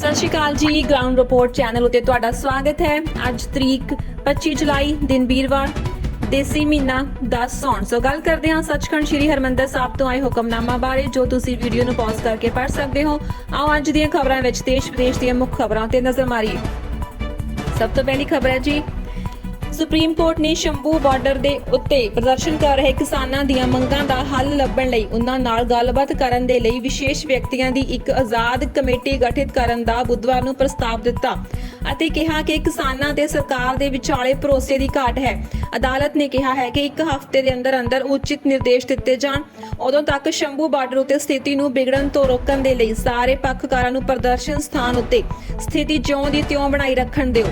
ਸਤਿ ਸ਼੍ਰੀ ਅਕਾਲ ਜੀ ground report channel ਉਤੇ ਤੁਹਾਡਾ ਸਵਾਗਤ ਹੈ। ਅੱਜ ਤਰੀਕ 25 ਜੁਲਾਈ, ਦਿਨ ਵੀਰਵਾਰ, ਦੇਸੀ ਮਹੀਨਾ 10 ਸੌਣ ਸੋ ਗੱਲ ਕਰਦੇ ਹਾਂ ਸੱਚਖੰਡ ਸ੍ਰੀ ਹਰਮੰਦਰ ਸਾਹਿਬ ਤੋਂ ਆਏ ਹੁਕਮਨਾਮਾ ਬਾਰੇ, ਜੋ ਤੁਸੀਂ ਵੀਡੀਓ ਨੂੰ ਪੌਜ਼ ਕਰਕੇ ਪੜ੍ਹ ਸਕਦੇ ਹੋ। ਆਓ ਅੱਜ ਦੀਆਂ ਖਬਰਾਂ ਵਿੱਚ ਦੇਸ਼ ਵਿਦੇਸ਼ ਦੀਆਂ ਮੁੱਖ ਖਬਰਾਂ ਤੇ ਨਜ਼ਰ ਮਾਰੀਏ। ਸਭ ਤੋਂ ਪਹਿਲੀ ਖਬਰ ਹੈ ਜੀ ਸੁਪਰੀਮ ਕੋਰਟ ਨੇ ਸ਼ੰਭੂ ਬਾਰਡਰ ਦੇ ਉੱਤੇ ਪ੍ਰਦਰਸ਼ਨ ਕਰ ਰਹੇ ਕਿਸਾਨਾਂ ਦੀਆਂ ਮੰਗਾਂ ਦਾ ਹੱਲ ਲੱਭਣ ਲਈ ਉਹਨਾਂ ਨਾਲ ਗੱਲਬਾਤ ਕਰਨ ਦੇ ਲਈ ਵਿਸ਼ੇਸ਼ ਵਿਅਕਤੀਆਂ ਦੀ ਇੱਕ ਆਜ਼ਾਦ ਕਮੇਟੀ ਗਠਿਤ ਕਰਨ ਦਾ ਬੁੱਧਵਾਰ ਨੂੰ ਪ੍ਰਸਤਾਵ ਦਿੱਤਾ ਅਤੇ ਕਿਹਾ ਕਿ ਕਿਸਾਨਾਂ ਤੇ ਸਰਕਾਰ ਦੇ ਵਿਚਾਲੇ ਭਰੋਸੇ ਦੀ ਘਾਟ ਹੈ। ਅਦਾਲਤ ਨੇ ਕਿਹਾ ਹੈ ਕਿ ਇੱਕ ਹਫ਼ਤੇ ਦੇ ਅੰਦਰ ਅੰਦਰ ਉਚਿਤ ਨਿਰਦੇਸ਼ ਦਿੱਤੇ ਜਾਣ। ਉਦੋਂ ਤੱਕ ਸ਼ੰਭੂ ਬਾਰਡਰ ਉੱਤੇ ਸਥਿਤੀ ਨੂੰ ਵਿਗੜਨ ਤੋਂ ਰੋਕਣ ਦੇ ਲਈ ਸਾਰੇ ਪੱਖਕਾਰਾਂ ਨੂੰ ਪ੍ਰਦਰਸ਼ਨ ਸਥਾਨ ਉੱਤੇ ਸਥਿਤੀ ਜਿਉਂ ਦੀ ਤਿਉਂ ਬਣਾਈ ਰੱਖਣ ਦਿਓ।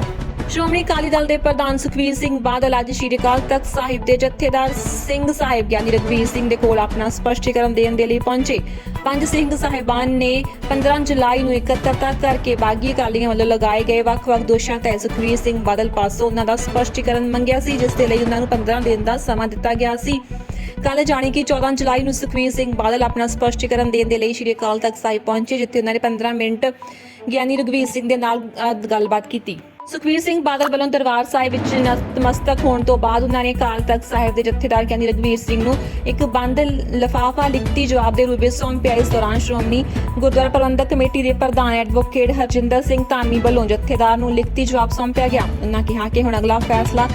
ਸ਼੍ਰੋਮਣੀ ਅਕਾਲੀ ਦਲ ਦੇ ਪ੍ਰਧਾਨ ਸੁਖਵੀਰ ਸਿੰਘ ਬਾਦਲ ਅੱਜ ਸ਼੍ਰੀ ਅਕਾਲ ਤਖਤ ਸਾਹਿਬ ਦੇ ਜਥੇਦਾਰ ਸਿੰਘ ਸਾਹਿਬ ਗਿਆਨੀ ਰਘਵੀਰ ਸਿੰਘ ਦੇ ਕੋਲ ਆਪਣਾ ਸਪਸ਼ਟੀਕਰਨ ਦੇਣ ਦੇ ਲਈ ਪਹੁੰਚੇ। ਪੰਜ ਸਿੰਘ ਸਾਹਿਬਾਨ ਨੇ 15 ਜੁਲਾਈ ਨੂੰ ਇਕੱਤਰਤਾ ਕਰਕੇ ਬਾਗੀ ਅਕਾਲੀਆਂ ਵੱਲੋਂ ਲਗਾਏ ਗਏ ਵੱਖ-ਵੱਖ ਦੋਸ਼ਾਂ ਤਹਿਤ ਸੁਖਵੀਰ ਸਿੰਘ ਬਾਦਲ ਪਾਸੋਂ ਉਹਨਾਂ ਦਾ ਸਪਸ਼ਟੀਕਰਨ ਮੰਗਿਆ ਸੀ, ਜਿਸ ਦੇ ਲਈ ਉਹਨਾਂ ਨੂੰ 15 ਦਿਨ ਦਾ ਸਮਾਂ ਦਿੱਤਾ ਗਿਆ ਸੀ। ਕੱਲ ਜਾਣੀ ਕਿ 14 ਜੁਲਾਈ ਨੂੰ ਸੁਖਵੀਰ ਸਿੰਘ ਬਾਦਲ ਆਪਣਾ ਸਪਸ਼ਟੀਕਰਨ ਦੇਣ ਦੇ ਲਈ ਸ਼੍ਰੀ ਅਕਾਲ ਤਖਤ ਸਾਹਿਬ ਪਹੁੰਚੇ, ਜਿੱਥੇ ਉਹਨਾਂ ਨੇ 15 ਮਿੰਟ ਗਿਆਨੀ ਰਘਵੀਰ ਸਿੰਘ ਦੇ ਨਾਲ ਗੱਲਬਾਤ ਕੀਤੀ। ਸੁਖਵੀਰ ਸਿੰਘ ਬਾਦਲ ਵੱਲੋਂ ਦਰਬਾਰ ਸਾਹਿਬ ਵਿੱਚ ਨਤਮਸਤਕ ਹੋਣ ਤੋਂ ਬਾਅਦ ਉਹਨਾਂ ਨੇ ਅਕਾਲ ਤਖਤ ਸਾਹਿਬ ਦੇ ਜਥੇਦਾਰ ਗਿਆਨੀ ਰਘਵੀਰ ਸਿੰਘ ਨੂੰ ਇੱਕ ਬੰਦ ਲਫਾਫਾ ਲਿਖਤੀ ਜਵਾਬ ਦੇ ਰੂਪ ਵਿੱਚ ਸੌਂਪਿਆ ਇਸ ਦੌਰਾਨ ਸ਼੍ਰੋਮਣੀ ਗੁਰਦੁਆਰਾ ਪ੍ਰਬੰਧਕ ਕਮੇਟੀ ਦੇ ਪ੍ਰਧਾਨ ਐਡਵੋਕੇਟ ਹਰਜਿੰਦਰ ਸਿੰਘ ਧਾਮੀ ਵੱਲੋਂ ਜਥੇਦਾਰ ਨੂੰ ਲਿਖਤੀ ਜਵਾਬ ਸੌਂਪਿਆ ਗਿਆ। ਉਹਨਾਂ ਕਿਹਾ ਕਿ ਹੁਣ ਅਗਲਾ ਫੈਸਲਾ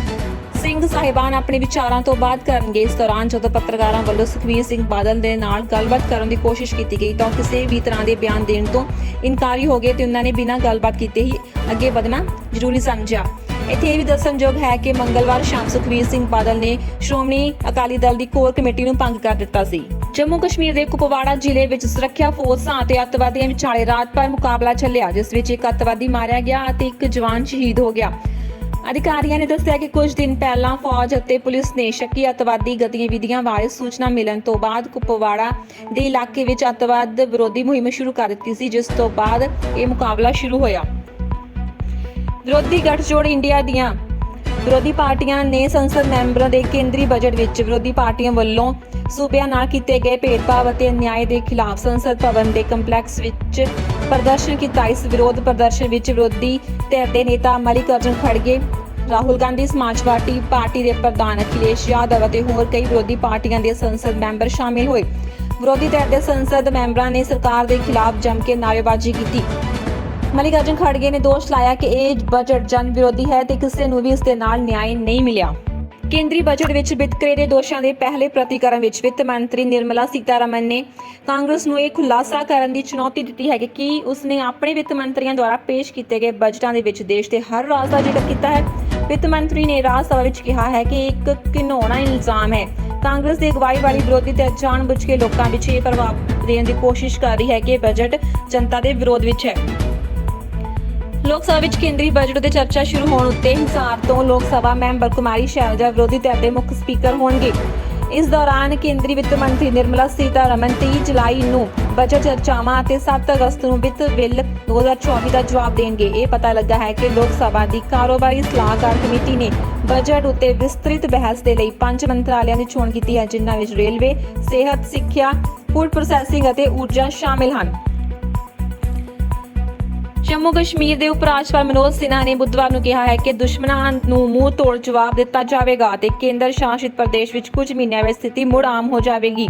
ਸਿੰਘ ਸਾਹਿਬਾਨ ਆਪਣੇ ਵਿਚਾਰਾਂ ਤੋਂ ਬਾਅਦ ਕਰਨਗੇ। ਇਸ ਦੌਰਾਨ ਜਦੋਂ ਪੱਤਰਕਾਰਾਂ ਵੱਲੋਂ ਸੁਖਵੀਰ ਸਿੰਘ ਬਾਦਲ ਦੇ ਨਾਲ ਗੱਲਬਾਤ ਕਰਨ ਦੀ ਕੋਸ਼ਿਸ਼ ਕੀਤੀ ਗਈ ਤਾਂ ਕਿਸੇ ਵੀ ਤਰ੍ਹਾਂ ਦੇ ਬਿਆਨ ਦੇਣ ਤੋਂ ਇਨਕਾਰੀ ਹੋ ਗਏ ਤੇ ਉਹਨਾਂ ਨੇ ਬਿਨਾਂ ਗੱਲਬਾਤ ਕੀਤੇ ਹੀ ਅੱਗੇ ਵਧਣਾ ਜ਼ਰੂਰੀ ਸਮਝਿਆ। ਇੱਥੇ ਇਹ ਵੀ ਦੱਸਣਯੋਗ ਹੈ ਕਿ ਮੰਗਲਵਾਰ ਸ਼ਾਮ ਸੁਖਵੀਰ ਸਿੰਘ ਬਾਦਲ ਨੇ ਸ਼੍ਰੋਮਣੀ ਅਕਾਲੀ ਦਲ ਦੀ ਕੋਰ ਕਮੇਟੀ ਨੂੰ ਭੰਗ ਕਰ ਦਿੱਤਾ ਸੀ। ਜੰਮੂ ਕਸ਼ਮੀਰ ਦੇ ਕੁਪਵਾੜਾ ਜ਼ਿਲ੍ਹੇ ਵਿੱਚ ਸੁਰੱਖਿਆ ਫੋਰਸਾਂ ਅਤੇ ਅੱਤਵਾਦੀਆਂ ਵਿਚਾਲੇ ਰਾਤ ਭਰ ਮੁਕਾਬਲਾ ਚੱਲਿਆ, ਜਿਸ ਵਿੱਚ ਇੱਕ ਅੱਤਵਾਦੀ ਮਾਰਿਆ ਗਿਆ ਅਤੇ ਇੱਕ ਜਵਾਨ ਸ਼ਹੀਦ ਹੋ ਗਿਆ। ਅਧਿਕਾਰੀਆਂ ਨੇ ਦੱਸਿਆ ਕਿ ਕੁਝ ਦਿਨ ਪਹਿਲਾਂ ਫੌਜ ਅਤੇ ਪੁਲਿਸ ਨੇ ਸ਼ੱਕੀ ਅੱਤਵਾਦੀ ਗਤੀਵਿਧੀਆਂ ਬਾਰੇ ਸੂਚਨਾ ਮਿਲਣ ਤੋਂ ਬਾਅਦ ਕੁਪਵਾੜਾ ਦੇ ਇਲਾਕੇ ਵਿੱਚ ਅੱਤਵਾਦ ਵਿਰੋਧੀ ਮੁਹਿੰਮ ਸ਼ੁਰੂ ਕਰ ਦਿੱਤੀ ਸੀ, ਜਿਸ ਤੋਂ ਬਾਅਦ ਇਹ ਮੁਕਾਬਲਾ ਸ਼ੁਰੂ ਹੋਇਆ। ਵਿਰੋਧੀ ਗਠਜੋੜ ਇੰਡੀਆ ਦੀਆਂ ਵਿਰੋਧੀ ਪਾਰਟੀਆਂ ਨੇ ਸੰਸਦ ਮੈਂਬਰਾਂ ਦੇ ਕੇਂਦਰੀ ਬਜਟ ਵਿੱਚ ਵਿਰੋਧੀ ਪਾਰਟੀਆਂ ਵੱਲੋਂ ਸੂਬਿਆਂ ਨਾਲ ਕੀਤੇ ਗਏ ਭੇਦਭਾਵ ਅਤੇ ਅਨਿਆਏ ਦੇ ਖਿਲਾਫ ਸੰਸਦ ਭਵਨ ਦੇ ਕੰਪਲੈਕਸ ਵਿੱਚ ਪ੍ਰਦਰਸ਼ਨ ਕੀਤਾ। ਇਸ ਵਿਰੋਧ ਪ੍ਰਦਰਸ਼ਨ ਵਿੱਚ ਵਿਰੋਧੀ ਧਿਰ ਦੇ ਨੇਤਾ ਮਲਿਕ ਅਰਜਨ ਖੜਗੇ, ਰਾਹੁਲ ਗਾਂਧੀ, ਸਮਾਜਵਾਦੀ ਪਾਰਟੀ ਦੇ ਪ੍ਰਧਾਨ ਅਖਿਲੇਸ਼ ਯਾਦਵ ਅਤੇ ਹੋਰ ਕਈ ਵਿਰੋਧੀ ਪਾਰਟੀਆਂ ਦੇ ਸੰਸਦ ਮੈਂਬਰ ਸ਼ਾਮਿਲ ਹੋਏ। ਵਿਰੋਧੀ ਧਿਰ ਦੇ ਸੰਸਦ ਮੈਂਬਰਾਂ ਨੇ ਸਰਕਾਰ ਦੇ ਖਿਲਾਫ ਜੰਮ ਕੇ ਨਾਅਰੇਬਾਜ਼ੀ ਕੀਤੀ। ਮਲਿਕ ਅਰਜਨ ਖੜਗੇ ਨੇ ਦੋਸ਼ ਲਾਇਆ ਕਿ ਇਹ ਬਜਟ ਜਨ ਵਿਰੋਧੀ ਹੈ ਤੇ ਕਿਸੇ ਨੂੰ ਵੀ ਇਸ ਦੇ ਨਾਲ ਨਿਆਂ ਨਹੀਂ ਮਿਲਿਆ। ਕੇਂਦਰੀ ਬਜਟ ਵਿੱਚ ਵਿਤਕਰੇ ਦੇ ਦੋਸ਼ਾਂ ਦੇ ਪਹਿਲੇ ਪ੍ਰਤੀਕਰਨ ਵਿੱਚ ਵਿੱਤ ਮੰਤਰੀ ਨਿਰਮਲਾ ਸੀਤਾਰਮਨ ਨੇ ਕਾਂਗਰਸ ਨੂੰ ਇਹ ਖੁਲਾਸਾ ਕਰਨ ਦੀ ਚੁਣੌਤੀ ਦਿੱਤੀ ਹੈ ਕਿ ਕੀ ਉਸਨੇ ਆਪਣੇ ਵਿੱਤ ਮੰਤਰੀਆਂ ਦੁਆਰਾ ਪੇਸ਼ ਕੀਤੇ ਗਏ ਬਜਟਾਂ ਦੇ ਵਿੱਚ ਦੇਸ਼ ਦੇ ਹਰ ਰਾਜ ਦਾ ਜ਼ਿਕਰ ਕੀਤਾ ਹੈ। ਵਿੱਤ ਮੰਤਰੀ ਨੇ ਰਾਜ ਸਭਾ ਵਿੱਚ ਕਿਹਾ ਹੈ ਕਿ ਇੱਕ ਘਿਨੌਣਾ ਇਲਜ਼ਾਮ ਹੈ। ਕਾਂਗਰਸ ਦੀ ਅਗਵਾਈ ਵਾਲੀ ਵਿਰੋਧੀ ਧਿਰ ਜਾਣਬੁੱਝ ਕੇ ਲੋਕਾਂ ਵਿੱਚ ਇਹ ਪ੍ਰਭਾਵ ਦੇਣ ਦੀ ਕੋਸ਼ਿਸ਼ ਕਰ ਰਹੀ ਹੈ ਕਿ ਇਹ ਬਜਟ ਜਨਤਾ ਦੇ ਵਿਰੋਧ ਵਿੱਚ ਹੈ। ਲੋਕ ਸਭਾ ਵਿੱਚ ਕੇਂਦਰੀ ਬਜਟ ਉਤੇ ਚਰਚਾ ਸ਼ੁਰੂ ਹੋਣ ਉੱਤੇ ਹਿੰਸਾਰ ਤੋਂ ਲੋਕ ਸਭਾ ਮੈਂਬਰ ਕੁਮਾਰੀ ਸ਼ੈਲਜਾ ਵਿਰੋਧੀ ਧਿਰ ਦੇ ਮੁੱਖ ਸਪੀਕਰ ਹੋਣਗੇ। ਇਸ ਦੌਰਾਨ ਕੇਂਦਰੀ ਵਿੱਤ ਮੰਤਰੀ ਨਿਰਮਲਾ ਸੀਤਾਰਮਨ 23 ਜੁਲਾਈ ਨੂੰ ਬਜਟ ਚਰਚਾਵਾਂ ਅਤੇ 7 ਅਗਸਤ ਨੂੰ ਵਿੱਤ ਬਿੱਲ 2024 ਦਾ ਜਵਾਬ ਦੇਣਗੇ। ਇਹ ਪਤਾ ਲੱਗਾ ਹੈ ਕਿ ਲੋਕ ਸਭਾ ਦੀ ਕਾਰੋਬਾਰੀ ਸਲਾਹਕਾਰ ਕਮੇਟੀ ਨੇ ਬਜਟ ਉੱਤੇ ਵਿਸਤ੍ਰਿਤ ਬਹਿਸ ਦੇ ਲਈ ਪੰਜ ਮੰਤਰਾਲਿਆਂ ਦੀ ਚੋਣ ਕੀਤੀ ਹੈ, ਜਿਨ੍ਹਾਂ ਵਿੱਚ ਰੇਲਵੇ, ਸਿਹਤ, ਸਿੱਖਿਆ ਫੂਡ ਪ੍ਰੋਸੈਸਿੰਗ ਅਤੇ ਊਰਜਾ ਸ਼ਾਮਿਲ ਹਨ। ਜੰਮੂ ਕਸ਼ਮੀਰ ਦੇ ਉਪ ਰਾਜਪਾਲ ਮਨੋਜ ਸਿਨਹਾ ਨੇ ਬੁੱਧਵਾਰ ਨੂੰ ਕਿਹਾ ਹੈ ਕਿ ਦੁਸ਼ਮਣਾਂ ਨੂੰ ਮੂੰਹ ਤੋੜ ਜਵਾਬ ਦਿੱਤਾ ਜਾਵੇਗਾ ਤੇ ਕੇਂਦਰ ਸ਼ਾਸਿਤ ਪ੍ਰਦੇਸ਼ ਵਿੱਚ ਕੁਝ ਮਹੀਨਿਆਂ ਵਿੱਚ ਸਥਿਤੀ ਮੁੜ ਆਮ ਹੋ ਜਾਵੇਗੀ।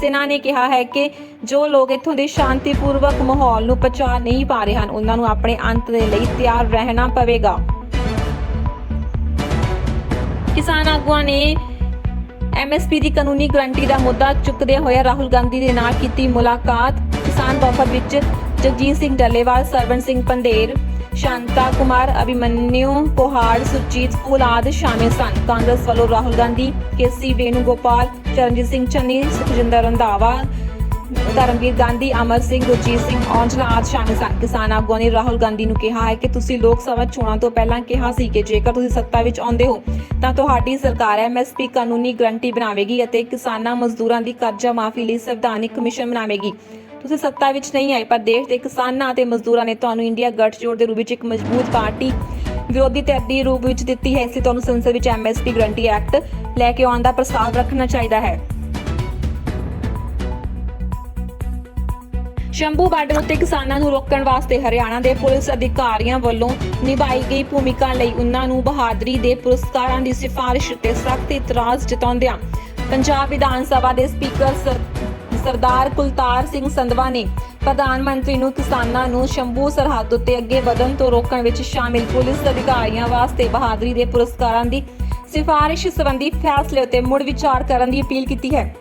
ਸਿਨਹਾ ਨੇ ਕਿਹਾ ਹੈ ਕਿ ਜੋ ਲੋਕ ਇੱਥੋਂ ਦੇ ਸ਼ਾਂਤੀਪੂਰਵਕ ਮਾਹੌਲ ਨੂੰ ਪਛਾ ਨਹੀਂ ਪਾ ਰਹੇ ਹਨ, ਉਹਨਾਂ ਨੂੰ ਆਪਣੇ ਅੰਤ ਦੇ ਲਈ ਤਿਆਰ ਰਹਿਣਾ ਪਵੇਗਾ। ਕਿਸਾਨ ਆਗੂਆਂ ਨੇ ਐਮਐਸਪੀ ਦੀ ਕਾਨੂੰਨੀ ਗਰੰਟੀ ਦਾ ਮੁੱਦਾ ਚੁੱਕਦੇ ਹੋਏ ਰਾਹੁਲ ਗਾਂਧੀ ਦੇ ਨਾਲ ਕੀਤੀ ਮੁਲਾਕਾਤ। ਕਿਸਾਨ ਵਫਦ ਵਿੱਚ ਜਗਜੀਤ ਸਿੰਘ ਡੱਲੇਵਾਲ ਸਰਵਨ ਸਿੰਘ ਪੰਦੇਰ ਸ਼ਾਂਤਾ ਕੁਮਾਰ ਅਭਿਮਨਿਊ ਕੋਹਾੜ ਸੁਰਜੀਤ ਫੂਲ ਆਦਿ ਸ਼ਾਮਿਲ ਸਨ। ਕਾਂਗਰਸ ਵੱਲੋਂ ਰਾਹੁਲ ਗਾਂਧੀ, ਕੇਸੀ ਵੇਣੂਗੋਪਾਲ, ਚਰਨਜੀਤ ਸਿੰਘ ਚੰਨੀ, ਸੁਖਜਿੰਦਰ ਰੰਧਾਵਾ, ਧਰਮਵੀਰ ਗਾਂਧੀ, ਅਮਰ ਸਿੰਘ, ਗੁਰਜੀਤ ਸਿੰਘ ਔਜਲਾ ਆਦਿ ਸ਼ਾਮਿਲ ਸਨ। ਕਿਸਾਨ ਆਗੂਆਂ ਨੇ ਰਾਹੁਲ ਗਾਂਧੀ ਨੂੰ ਕਿਹਾ ਹੈ ਕਿ ਤੁਸੀਂ ਲੋਕ ਸਭਾ ਚੋਣਾਂ ਤੋਂ ਪਹਿਲਾਂ ਕਿਹਾ ਸੀ ਕਿ ਜੇਕਰ ਤੁਸੀਂ ਸੱਤਾ ਵਿੱਚ ਆਉਂਦੇ ਹੋ, ਤਾਂ ਤੁਹਾਡੀ ਸਰਕਾਰ ਐਮਐਸਪੀ ਕਾਨੂੰਨੀ ਗਰੰਟੀ ਬਣਾਵੇਗੀ ਅਤੇ ਕਿਸਾਨਾਂ ਮਜ਼ਦੂਰਾਂ ਦੀ ਕਰਜ਼ਾ ਮਾਫੀ ਲਈ ਸੰਵਿਧਾਨਿਕ ਕਮਿਸ਼ਨ ਬਣਾਵੇਗੀ। ਤੁਸੀਂ ਸੱਤਾ ਵਿੱਚ ਨਹੀਂ ਆਏ, ਪਰ ਦੇਸ਼ ਦੇ ਕਿਸਾਨਾਂ ਅਤੇ ਮਜ਼ਦੂਰਾਂ ਨੇ ਤੁਹਾਨੂੰ ਇੰਡੀਆ ਗੱਠਜੋੜ ਦੇ ਰੂਪ ਵਿੱਚ ਇੱਕ ਮਜ਼ਬੂਤ ਪਾਰਟੀ ਵਿਰੋਧੀ ਧਿਰ ਦੀ ਰੂਪ ਵਿੱਚ ਦਿੱਤੀ ਹੈ। ਇਸ ਤੁਹਾਨੂੰ ਸੰਸਦ ਵਿੱਚ ਐਮਐਸਪੀ ਗਰੰਟੀ ਐਕਟ ਲੈ ਕੇ ਆਉਣ ਦਾ ਪ੍ਰਸਤਾਵ ਰੱਖਣਾ ਚਾਹੀਦਾ ਹੈ। ਸ਼ੰਭੂ ਬਾਰਡਰ ਉੱਤੇ ਕਿਸਾਨਾਂ ਨੂੰ ਰੋਕਣ ਵਾਸਤੇ ਹਰਿਆਣਾ ਦੇ ਪੁਲਿਸ ਅਧਿਕਾਰੀਆਂ ਵੱਲੋਂ ਨਿਭਾਈ ਗਈ ਭੂਮਿਕਾ ਲਈ ਉਨ੍ਹਾਂ ਨੂੰ ਬਹਾਦਰੀ ਦੇ ਪੁਰਸਕਾਰਾਂ ਦੀ ਸਿਫਾਰਿਸ਼ ਤੇ ਸਖਤ ਇਤਰਾਜ਼ ਜਤਾਉਂਦਿਆਂ ਪੰਜਾਬ ਵਿਧਾਨ ਸਭਾ ਦੇ ਸਪੀਕਰ ਸਰਦਾਰ ਕੁਲਤਾਰ ਸਿੰਘ ਸੰਧਵਾ ਨੇ ਪ੍ਰਧਾਨ ਮੰਤਰੀ ਨੂੰ ਕਿਸਾਨਾਂ ਨੂੰ ਸ਼ੰਭੂ ਸਰਹੱਦ ਉੱਤੇ ਅੱਗੇ ਵਧਣ ਤੋਂ ਰੋਕਣ ਵਿੱਚ ਸ਼ਾਮਿਲ ਪੁਲਿਸ ਅਧਿਕਾਰੀਆਂ ਵਾਸਤੇ ਬਹਾਦਰੀ ਦੇ ਪੁਰਸਕਾਰਾਂ ਦੀ ਸਿਫਾਰਿਸ਼ ਸੰਬੰਧੀ ਫੈਸਲੇ ਉੱਤੇ ਮੁੜ ਵਿਚਾਰ ਕਰਨ ਦੀ ਅਪੀਲ ਕੀਤੀ ਹੈ।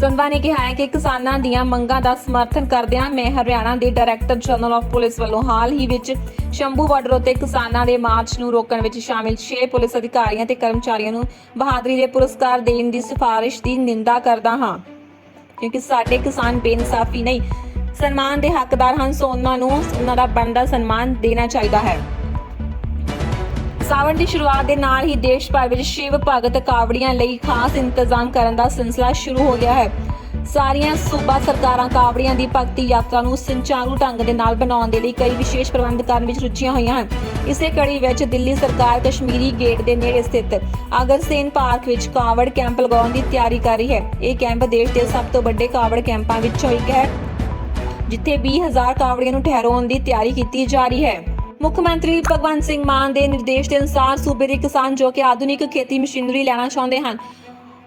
ਸੰਧਵਾ ਨੇ ਕਿਹਾ ਹੈ ਕਿ ਕਿਸਾਨਾਂ ਦੀਆਂ ਮੰਗਾਂ ਦਾ ਸਮਰਥਨ ਕਰਦਿਆਂ ਮੈਂ ਹਰਿਆਣਾ ਦੇ ਡਾਇਰੈਕਟਰ ਜਨਰਲ ਆਫ ਪੁਲਿਸ ਵੱਲੋਂ ਹਾਲ ਹੀ ਵਿੱਚ ਸ਼ੰਭੂ ਬਾਰਡਰ ਉੱਤੇ ਕਿਸਾਨਾਂ ਦੇ ਮਾਰਚ ਨੂੰ ਰੋਕਣ ਵਿੱਚ ਸ਼ਾਮਿਲ 6 ਪੁਲਿਸ ਅਧਿਕਾਰੀਆਂ ਤੇ ਕਰਮਚਾਰੀਆਂ ਨੂੰ ਬਹਾਦਰੀ ਦੇ ਪੁਰਸਕਾਰ ਦੇਣ ਦੀ ਸਿਫਾਰਿਸ਼ ਦੀ ਨਿੰਦਾ ਕਰਦਾ ਹਾਂ। ਕਿਉਂਕਿ ਸਾਡੇ ਕਿਸਾਨ ਬੇਇਨਸਾਫੀ ਨਹੀਂ, ਸਨਮਾਨ ਦੇ ਹੱਕਦਾਰ ਹਨ, ਸੋ ਉਹਨਾਂ ਨੂੰ, ਉਹਨਾਂ ਦਾ ਬਣਦਾ ਸਨਮਾਨ ਦੇਣਾ ਚਾਹੀਦਾ ਹੈ। ਸਾਵਣ ਦੀ ਸ਼ੁਰੂਆਤ ਦੇ ਨਾਲ ਹੀ ਦੇਸ਼ ਭਰ ਵਿੱਚ ਸ਼ਿਵ ਭਗਤ ਕਾਵੜੀਆਂ ਲਈ ਖਾਸ ਇੰਤਜ਼ਾਮ ਕਰਨ ਦਾ ਸਿਲਸਿਲਾ ਸ਼ੁਰੂ ਹੋ ਗਿਆ ਹੈ। ਸਾਰੀਆਂ ਸੂਬਾ ਸਰਕਾਰਾਂ ਕਾਵੜੀਆਂ ਦੀ ਭਗਤੀ ਯਾਤਰਾ ਨੂੰ ਸੰਚਾਰੂ ਢੰਗ ਦੇ ਨਾਲ ਬਣਾਉਣ ਦੇ ਲਈ ਕਈ ਵਿਸ਼ੇਸ਼ ਪ੍ਰਬੰਧ ਕਰਨ ਵਿੱਚ ਰੁੱਝੀਆਂ ਹੋਈਆਂ ਹਨ। ਇਸੇ ਕੜੀ ਵਿੱਚ ਦਿੱਲੀ ਸਰਕਾਰ ਕਸ਼ਮੀਰੀ ਗੇਟ ਦੇ ਨੇੜੇ ਸਥਿਤ ਅਗਰਸੇਨ ਪਾਰਕ ਵਿੱਚ ਕਾਵੜ ਕੈਂਪ ਲਗਾਉਣ ਦੀ ਤਿਆਰੀ ਕਰ ਰਹੀ ਹੈ। ਇਹ ਕੈਂਪ ਦੇਸ਼ ਦੇ ਸਭ ਤੋਂ ਵੱਡੇ ਕਾਵੜ ਕੈਂਪਾਂ ਵਿੱਚੋਂ ਇੱਕ ਹੈ, ਜਿੱਥੇ 20000 ਕਾਵੜੀਆਂ ਨੂੰ ਠਹਿਰਾਉਣ ਦੀ ਤਿਆਰੀ ਕੀਤੀ ਜਾ ਰਹੀ ਹੈ। ਮੁੱਖ ਮੰਤਰੀ ਭਗਵੰਤ ਸਿੰਘ ਮਾਨ ਦੇ ਨਿਰਦੇਸ਼ ਦੇ ਅਨੁਸਾਰ ਸੂਬੇ ਦੇ ਕਿਸਾਨ ਜੋ ਕਿ ਆਧੁਨਿਕ ਖੇਤੀ ਮਸ਼ੀਨਰੀ ਲੈਣਾ ਚਾਹੁੰਦੇ ਹਨ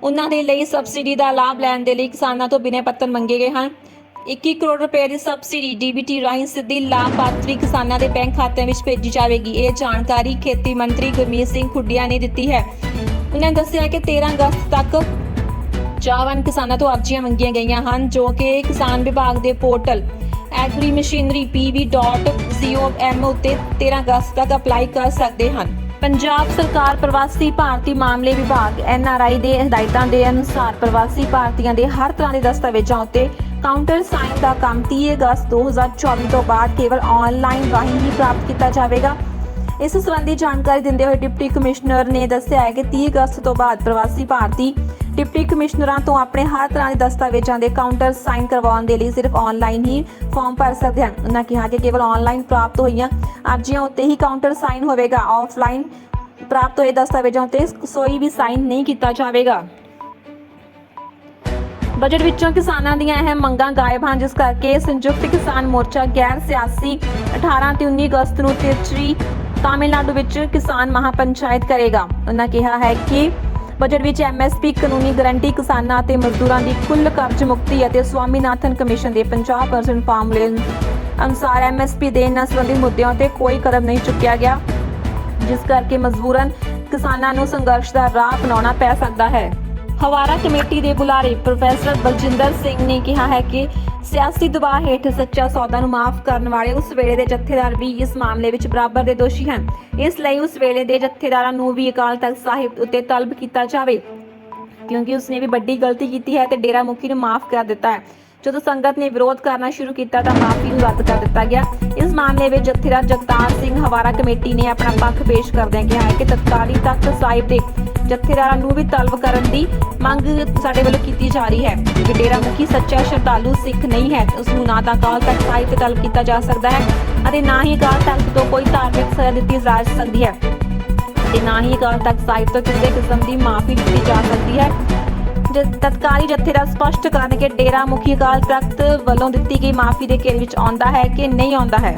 ਉਹਨਾਂ ਦੇ ਲਈ ਸਬਸਿਡੀ ਦਾ ਲਾਭ ਲੈਣ ਦੇ ਲਈ ਕਿਸਾਨਾਂ ਤੋਂ ਬਿਨੈ ਪੱਤਰ ਮੰਗੇ ਗਏ ਹਨ। 21 ਕਰੋੜ ਰੁਪਏ ਦੀ ਸਬਸਿਡੀ ਡੀਬੀਟੀ ਰਾਹੀਂ ਸਿੱਧੀ ਲਾਭਪਾਤਰੀ ਕਿਸਾਨਾਂ ਦੇ ਬੈਂਕ ਖਾਤਿਆਂ ਵਿੱਚ ਭੇਜੀ ਜਾਵੇਗੀ। ਇਹ ਜਾਣਕਾਰੀ ਖੇਤੀ ਮੰਤਰੀ ਗੁਰਮੀਤ ਸਿੰਘ ਖੁੱਡੀਆ ਨੇ ਦਿੱਤੀ ਹੈ। ਉਹਨਾਂ ਨੇ ਦੱਸਿਆ ਕਿ 13 ਅਗਸਤ ਤੱਕ ਚਾਵਨ ਕਿਸਾਨਾਂ ਤੋਂ ਅਰਜ਼ੀਆਂ ਮੰਗੀਆਂ ਗਈਆਂ ਹਨ, ਜੋ ਕਿ ਕਿਸਾਨ ਵਿਭਾਗ ਦੇ ਪੋਰਟਲ ਐਗਰੀ ਮਸ਼ੀਨਰੀ pv.com ਉੱਤੇ 13 ਅਗਸਤ ਤੱਕ ਅਪਲਾਈ ਕਰ ਸਕਦੇ ਹਨ। ਪੰਜਾਬ ਸਰਕਾਰ ਪ੍ਰਵਾਸੀ ਭਾਰਤੀ ਮਾਮਲੇ ਵਿਭਾਗ ਐਨਆਰਆਈ ਦੇ ਹਦਾਇਤਾਂ ਦੇ ਅਨੁਸਾਰ ਪ੍ਰਵਾਸੀ ਭਾਰਤੀਆਂ ਦੇ ਹਰ ਤਰ੍ਹਾਂ ਦੇ ਦਸਤਾਵੇਜ਼ਾਂ ਉੱਤੇ ਕਾਊਂਟਰ ਸਾਈਨ ਦਾ ਕੰਮ 30 ਅਗਸਤ 2024 ਤੋਂ ਬਾਅਦ ਕੇਵਲ ਆਨਲਾਈਨ ਰਾਹੀਂ ਹੀ ਪ੍ਰਾਪਤ ਕੀਤਾ ਜਾਵੇਗਾ। ਇਸ ਸੰਬੰਧੀ ਜਾਣਕਾਰੀ ਦਿੰਦੇ ਹੋਏ ਡਿਪਟੀ ਕਮਿਸ਼ਨਰ ਨੇ ਦੱਸਿਆ ਹੈ ਕਿ 30 ਅਗਸਤ ਤੋਂ ਬਾਅਦ ਪ੍ਰਵਾਸੀ ਭਾਰਤੀ ਡਿਪਟੀ ਕਮਿਸ਼ਨਰਾਂ ਤੋਂ ਆਪਣੇ ਹਰ ਤਰ੍ਹਾਂ ਦੇ ਦਸਤਾਵੇਜ਼ਾਂ ਦੇ ਕਾਊਂਟਰ ਸਾਈਨ ਕਰਵਾਉਣ ਦੇ ਲਈ ਸਿਰਫ ਆਨਲਾਈਨ ਹੀ ਫਾਰਮ ਭਰ ਸਕਦੇ ਹਨ। ਉਹਨਾਂ ਕਿਹਾ ਕਿ ਕੇਵਲ ਆਨਲਾਈਨ ਪ੍ਰਾਪਤ ਹੋਈਆਂ ਅਰਜ਼ੀਆਂ ਉੱਤੇ ਹੀ ਕਾਊਂਟਰ ਸਾਈਨ ਹੋਵੇਗਾ। ਆਫਲਾਈਨ ਪ੍ਰਾਪਤ ਹੋਏ ਦਸਤਾਵੇਜ਼ਾਂ ਉੱਤੇ ਕੋਈ ਵੀ ਸਾਈਨ ਨਹੀਂ ਕੀਤਾ ਜਾਵੇਗਾ। ਬਜਟ ਵਿੱਚੋਂ ਕਿਸਾਨਾਂ ਦੀਆਂ ਅਹਿਮ ਮੰਗਾਂ ਗਾਇਬ ਹਨ, ਜਿਸ ਕਰਕੇ ਸੰਯੁਕਤ ਕਿਸਾਨ ਮੋਰਚਾ ਗੈਰ ਸਿਆਸੀ 18 ਤੇ 19 ਅਗਸਤ ਨੂੰ ਤਿਰਚੀ ਤਾਮਿਲਨਾਡੂ ਵਿੱਚ ਕਿਸਾਨ ਮਹਾਪੰਚਾਇਤ ਕਰੇਗਾ। ਉਹਨਾਂ ਕਿਹਾ ਹੈ ਕਿ ਬਜਟ ਵਿੱਚ ਐਮਐਸਪੀ ਕਾਨੂੰਨੀ ਗਾਰੰਟੀ, ਕਿਸਾਨਾਂ ਅਤੇ ਮਜ਼ਦੂਰਾਂ ਦੀ ਕੁੱਲ ਕਰਜ਼ ਮੁਕਤੀ ਅਤੇ ਸਵਾਮੀਨਾਥਨ ਕਮਿਸ਼ਨ ਦੇ 50% ਫਾਰਮੂਲੇ ਅਨੁਸਾਰ ਐਮਐਸਪੀ ਦੇ ਨਾਲ ਸੰਬੰਧਿਤ ਮੁੱਦਿਆਂ ਤੇ ਕੋਈ ਕਦਮ ਨਹੀਂ ਚੁੱਕਿਆ ਗਿਆ, ਜਿਸ ਕਰਕੇ ਮਜਬੂਰਨ ਕਿਸਾਨਾਂ ਨੂੰ ਸੰਘਰਸ਼ ਦਾ ਰਾਹ ਅਪਣਾਉਣਾ ਪੈ ਸਕਦਾ ਹੈ। ਹਵਾਰਾ ਕਮੇਟੀ ਦੇ ਬੁਲਾਰੇ ਪ੍ਰੋਫੈਸਰ ਬਲਜਿੰਦਰ ਸਿੰਘ ਨੇ ਕਿਹਾ ਹੈ ਕਿ ਸਿਆਸੀ ਦਬਾਅ ਹੇਠ ਸੱਚਾ ਸੌਦਾ ਨੂੰ ਮਾਫ ਕਰਨ ਵਾਲੇ ਉਸ ਵੇਲੇ ਦੇ ਜਥੇਦਾਰ ਵੀ ਇਸ ਮਾਮਲੇ ਵਿੱਚ ਬਰਾਬਰ ਦੇ ਦੋਸ਼ੀ ਹਨ। ਇਸ ਲਈ ਉਸ ਵੇਲੇ ਦੇ ਜਥੇਦਾਰਾਂ ਨੂੰ ਵੀ ਅਕਾਲ ਤਖਤ ਸਾਹਿਬ ਉੱਤੇ ਤਲਬ ਕੀਤਾ ਜਾਵੇ। ਕਿਉਂਕਿ ਉਸਨੇ ਵੀ ਵੱਡੀ ਗਲਤੀ ਕੀਤੀ ਹੈ ਤੇ ਡੇਰਾ ਮੁਖੀ ਨੂੰ ਮਾਫ ਕਰ ਦਿੱਤਾ ਹੈ। ਜਦੋਂ ਸੰਗਤ ਨੇ ਵਿਰੋਧ ਕਰਨਾ ਸ਼ੁਰੂ ਕੀਤਾ ਤਾਂ ਮਾਫੀ ਨੂੰ ਰੱਦ ਕਰ ਦਿੱਤਾ ਗਿਆ। ਇਸ ਮਾਮਲੇ ਵਿੱਚ ਜਥੇਦਾਰ ਜਗਤਾਰ ਸਿੰਘ ਹਵਾਰਾ ਕਮੇਟੀ ਨੇ ਆਪਣਾ ਪੱਖ ਪੇਸ਼ ਕਰਦਿਆਂ ਕਿਹਾ ਕਿ ਤਤਕਾਲੀ ਤਖਤ ਸਾਹਿਬ ਦੇ ਜਥੇਦਾਰਾਂ ਨੂੰ ਵੀ ਤਲਬ ਕਰਨ ਦੀ ਮੰਗ ਸਾਡੇ ਵੱਲੋਂ ਕੀਤੀ ਜਾ ਰਹੀ ਹੈ। ਕਿ ਡੇਰਾ ਮੁਖੀ ਸੱਚਾ ਸ਼ਰਧਾਲੂ ਸਿੱਖ ਨਹੀਂ ਹੈ ਉਸ ਨੂੰ ਨਾ ਤਾਂ ਅਕਾਲ ਤਖਤ ਸਾਹਿਬ ਤੇ ਤਲਬ ਕੀਤਾ ਜਾ ਸਕਦਾ ਹੈ ਅਤੇ ਨਾ ਹੀ ਅਕਾਲ ਤਖਤ ਤੋਂ ਕੋਈ ਧਾਰਮਿਕ ਸਜ਼ਾ ਦਿੱਤੀ ਜਾ ਸਕਦੀ ਹੈ। ਤੇ ਨਾ ਹੀ ਅਕਾਲ ਤਖਤ ਸਾਹਿਬ ਤੋਂ ਕਿਸੇ ਕਿਸਮ ਦੀ ਮਾਫੀ ਦਿੱਤੀ ਜਾ ਸਕਦੀ ਹੈ। ਤਤਕਾਲੀ ਜਥੇਦਾਰ ਸਪਸ਼ਟ ਕਰਨ ਕਿ ਡੇਰਾ ਮੁਖੀ ਅਕਾਲ ਤਖਤ ਵੱਲੋਂ ਦਿੱਤੀ ਗਈ ਮਾਫੀ ਦੇ ਘੇਰੇ ਵਿੱਚ ਆਉਂਦਾ ਹੈ ਕਿ ਨਹੀਂ ਆਉਂਦਾ ਹੈ।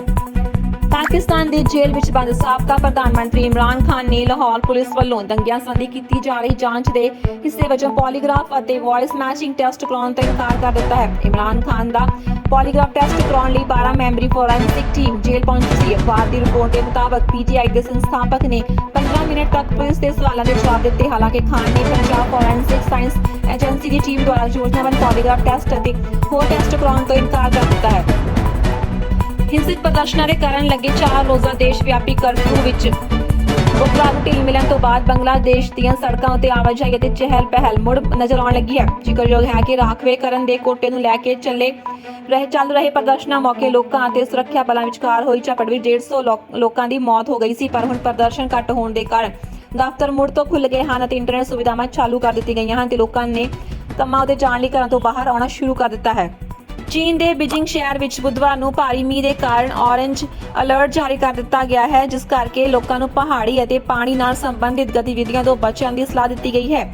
ਪਾਕਿਸਤਾਨ ਦੇ ਜੇਲ੍ਹ ਵਿੱਚ ਬੰਦ ਸਾਬਕਾ ਪ੍ਰਧਾਨ ਮੰਤਰੀ ਇਮਰਾਨ ਖਾਨ ਨੇ ਲਾਹੌਰ ਪੁਲਿਸ ਵੱਲੋਂ ਦੰਗਿਆਂ ਸੰਬੰਧੀ ਕੀਤੀ ਜਾ ਰਹੀ ਜਾਂਚ ਦੇ ਹਿੱਸੇ ਵਜੋਂ ਪੋਲੀਗ੍ਰਾਫ ਅਤੇ ਵੌਇਸ ਮੈਚਿੰਗ ਟੈਸਟ ਕਰਾਉਣ ਤੋਂ ਇਨਕਾਰ ਕਰ ਦਿੱਤਾ ਹੈ। ਇਮਰਾਨ ਖਾਨ ਦਾ ਪੋਲੀਗ੍ਰਾਫ ਟੈਸਟ ਕਰਾਉਣ ਲਈ 12 ਮੈਂਬਰੀ ਫੋਰੈਂਸਿਕ ਟੀਮ ਜੇਲ੍ਹ ਪਹੁੰਚੀ ਸੀ। ਅਖਬਾਰ ਦੀ ਰਿਪੋਰਟ ਦੇ ਮੁਤਾਬਕ ਪੀਟੀਆਈ ਦੇ ਸੰਸਥਾਪਕ ਨੇ 15 ਮਿੰਟ ਤੱਕ ਪੁਲਿਸ ਦੇ ਸਵਾਲਾਂ ਦੇ ਜਵਾਬ ਦਿੱਤੇ। ਹਾਲਾਂਕਿ ਖਾਨ ਨੇ ਪੰਜਾਬ ਫੋਰੈਂਸਿਕ ਸਾਇੰਸ ਏਜੰਸੀ ਦੀ ਟੀਮ ਦੁਆਰਾ ਯੋਜਨਾਬੱਧ ਪੋਲੀਗ੍ਰਾਫ ਟੈਸਟ ਅਤੇ ਹੋਰ ਟੈਸਟ ਕਰਾਉਣ ਤੋਂ ਇਨਕਾਰ ਕਰ ਦਿੱਤਾ ਹੈ। ਹਿੰਸਕ ਪ੍ਰਦਰਸ਼ਨਾਂ ਦੇ ਕਾਰਨ ਲੱਗੇ 4 ਰੋਜ਼ਾ ਦੇਸ਼ ਵਿਆਪੀ ਕਰਫਿਊ ਵਿੱਚ। ਉਪਰਾਗ ਢਿੱਲ ਮਿਲਣ ਤੋਂ ਬਾਅਦ ਬੰਗਲਾਦੇਸ਼ ਦੀਆਂ ਸੜਕਾਂ ਉੱਤੇ ਆਵਾਜਾਈ ਅਤੇ ਚਹਿਲ ਪਹਿਲ ਮੁੜ ਨਜ਼ਰ ਆਉਣ ਲੱਗੀ ਹੈ। ਜ਼ਿਕਰਯੋਗ ਹੈ ਕਿ ਰਾਖਵੇ ਕਰਨ ਦੇ ਕੋਟੇ ਨੂੰ ਲੈ ਕੇ ਚੱਲੇ ਰਹੇ, ਚੱਲ ਰਹੇ ਪ੍ਰਦਰਸ਼ਨਾਂ ਮੌਕੇ ਲੋਕਾਂ ਅਤੇ ਸੁਰੱਖਿਆ ਬਲਾਂ ਵਿਚਕਾਰ ਹੋਈ ਝੜਪ ਵਿੱਚ 150 ਲੋਕ- ਲੋਕਾਂ ਦੀ ਮੌਤ ਹੋ ਗਈ ਸੀ, ਪਰ ਹੁਣ ਪ੍ਰਦਰਸ਼ਨ ਘੱਟ ਹੋਣ ਦੇ ਕਾਰਨ ਦਫ਼ਤਰ ਮੁੜ ਤੋਂ ਖੁੱਲ ਗਏ ਹਨ ਅਤੇ ਇੰਟਰਨੈਟ ਸੁਵਿਧਾਵਾਂ ਚਾਲੂ ਕਰ ਦਿੱਤੀ ਗਈਆਂ ਹਨ ਤੇ ਲੋਕਾਂ ਨੇ ਕੰਮਾਂ ਉੱਤੇ ਜਾਣ ਲਈ ਘਰਾਂ ਤੋਂ ਬਾਹਰ ਆਉਣਾ ਸ਼ੁਰੂ ਕਰ ਦਿੱਤਾ ਹੈ। ਚੀਨ ਦੇ ਬੀਜਿੰਗ ਸ਼ਹਿਰ ਵਿੱਚ ਬੁੱਧਵਾਰ ਨੂੰ ਭਾਰੀ ਮੀਂਹ ਦੇ ਕਾਰਨ ਔਰੇਂਜ ਅਲਰਟ ਜਾਰੀ ਕਰ ਦਿੱਤਾ ਗਿਆ ਹੈ, ਜਿਸ ਕਰਕੇ ਲੋਕਾਂ ਨੂੰ ਪਹਾੜੀ ਅਤੇ ਪਾਣੀ ਨਾਲ ਸੰਬੰਧਿਤ ਗਤੀਵਿਧੀਆਂ ਤੋਂ ਬਚਣ ਦੀ ਸਲਾਹ ਦਿੱਤੀ ਗਈ ਹੈ।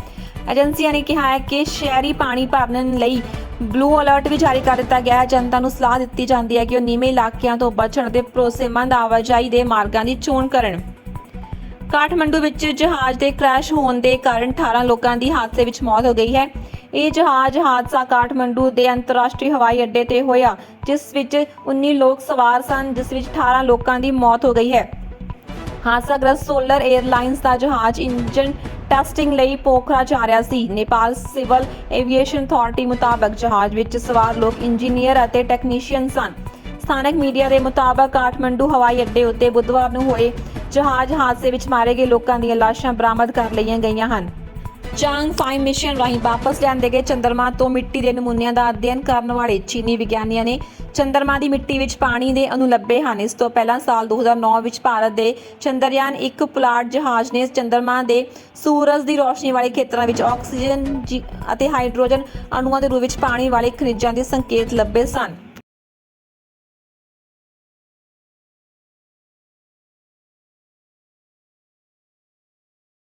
ਏਜੰਸੀਆਂ ਨੇ ਕਿਹਾ ਹੈ ਕਿ ਸ਼ਹਿਰੀ ਪਾਣੀ ਭਰਨ ਲਈ ਬਲੂ ਅਲਰਟ ਵੀ ਜਾਰੀ ਕਰ ਦਿੱਤਾ ਗਿਆ ਹੈ। ਜਨਤਾ ਨੂੰ ਸਲਾਹ ਦਿੱਤੀ ਜਾਂਦੀ ਹੈ ਕਿ ਉਹ ਨੀਵੇਂ ਇਲਾਕਿਆਂ ਤੋਂ ਬਚਣ ਅਤੇ ਭਰੋਸੇਮੰਦ ਆਵਾਜਾਈ ਦੇ ਮਾਰਗਾਂ ਦੀ ਚੋਣ ਕਰਨ। ਕਾਠਮੰਡੂ ਵਿੱਚ ਜਹਾਜ਼ ਦੇ ਕ੍ਰੈਸ਼ ਹੋਣ ਦੇ ਕਾਰਨ 18 ਲੋਕਾਂ ਦੀ ਹਾਦਸੇ ਵਿੱਚ ਮੌਤ ਹੋ ਗਈ ਹੈ। ਇਹ ਜਹਾਜ਼ ਹਾਦਸਾ ਕਾਠਮੰਡੂ ਦੇ ਅੰਤਰਰਾਸ਼ਟਰੀ ਹਵਾਈ ਅੱਡੇ ਤੇ ਹੋਇਆ, ਜਿਸ ਵਿੱਚ 19 ਲੋਕ ਸਵਾਰ ਸਨ, ਜਿਸ ਵਿੱਚ 18 ਲੋਕਾਂ ਦੀ ਮੌਤ ਹੋ ਗਈ ਹੈ। ਹਾਦਸਾਗ੍ਰਸਤ ਸੋਲਰ 에ਅਰਲਾਈਨਸ ਦਾ ਜਹਾਜ਼ ਇੰਜਨ ਟੈਸਟਿੰਗ ਲਈ ਪੋਖਰਾ ਜਾ ਰਿਹਾ ਸੀ। ਨੇਪਾਲ ਸਿਵਲ ਐਵੀਏਸ਼ਨ ਅਥਾਰਟੀ ਮੁਤਾਬਕ ਜਹਾਜ਼ ਵਿੱਚ ਸਵਾਰ ਲੋਕ ਇੰਜੀਨੀਅਰ ਅਤੇ ਟੈਕਨੀਸ਼ੀਅਨ ਸਨ। ਸਥਾਨਕ ਮੀਡੀਆ ਦੇ ਮੁਤਾਬਕ ਕਾਠਮੰਡੂ ਹਵਾਈ ਅੱਡੇ ਉੱਤੇ ਬੁੱਧਵਾਰ ਨੂੰ ਹੋਏ ਜਹਾਜ਼ ਹਾਦਸੇ ਵਿੱਚ ਮਾਰੇ ਗਏ ਲੋਕਾਂ ਦੀਆਂ ਲਾਸ਼ਾਂ ਬਰਾਮਦ ਕਰ ਲਈਆਂ ਗਈਆਂ ਹਨ। ਚਾਂਗ ਫਾਈ ਮਿਸ਼ਨ ਰਾਹੀਂ ਵਾਪਸ ਲਿਆਂਦੇ ਗਏ ਚੰਦਰਮਾ ਤੋਂ ਮਿੱਟੀ ਦੇ ਨਮੂਨਿਆਂ ਦਾ ਅਧਿਐਨ ਕਰਨ ਵਾਲੇ ਚੀਨੀ ਵਿਗਿਆਨੀਆਂ ਨੇ ਚੰਦਰਮਾ ਦੀ ਮਿੱਟੀ ਵਿੱਚ ਪਾਣੀ ਦੇ ਅਣੂ ਲੱਭੇ ਹਨ। ਇਸ ਤੋਂ ਪਹਿਲਾਂ ਸਾਲ 2009 ਵਿੱਚ ਭਾਰਤ ਦੇ ਚੰਦਰਯਾਨ ਇੱਕ ਪੁਲਾੜ ਜਹਾਜ਼ ਨੇ ਚੰਦਰਮਾ ਦੇ ਸੂਰਜ ਦੀ ਰੋਸ਼ਨੀ ਵਾਲੇ ਖੇਤਰਾਂ ਵਿੱਚ ਆਕਸੀਜਨ ਜੀ- ਅਤੇ ਹਾਈਡਰੋਜਨ ਅਣੂਆਂ ਦੇ ਰੂਪ ਵਿੱਚ ਪਾਣੀ ਵਾਲੇ ਖਣਿਜਾਂ ਦੇ ਸੰਕੇਤ ਲੱਭੇ ਸਨ।